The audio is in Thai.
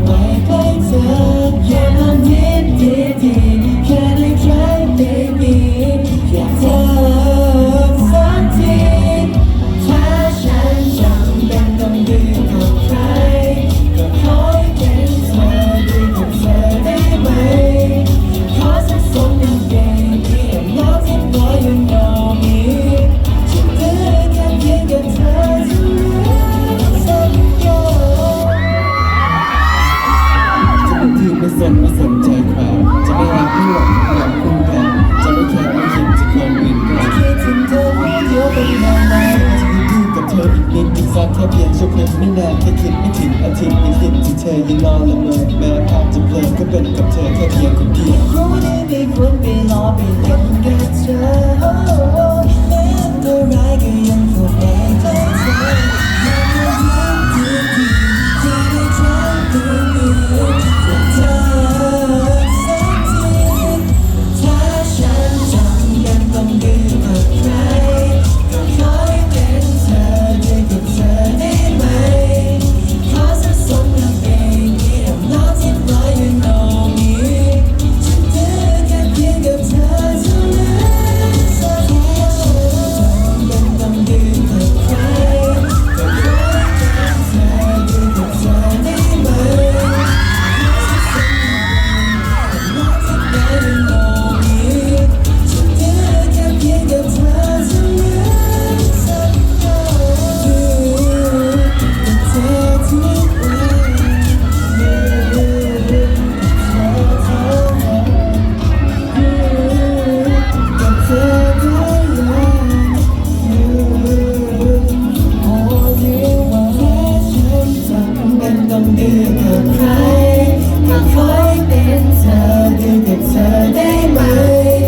ไว้ใกล้เธอ สักแค่เพียงชั่วพริบไม่นานแค่คิดไม่ถึงอาทิตย์นิดที่เธอยังนอนละเมอแบบ ต้องกับใครก็ขอใเป็นเธอเดียวกับเธอได้ไหม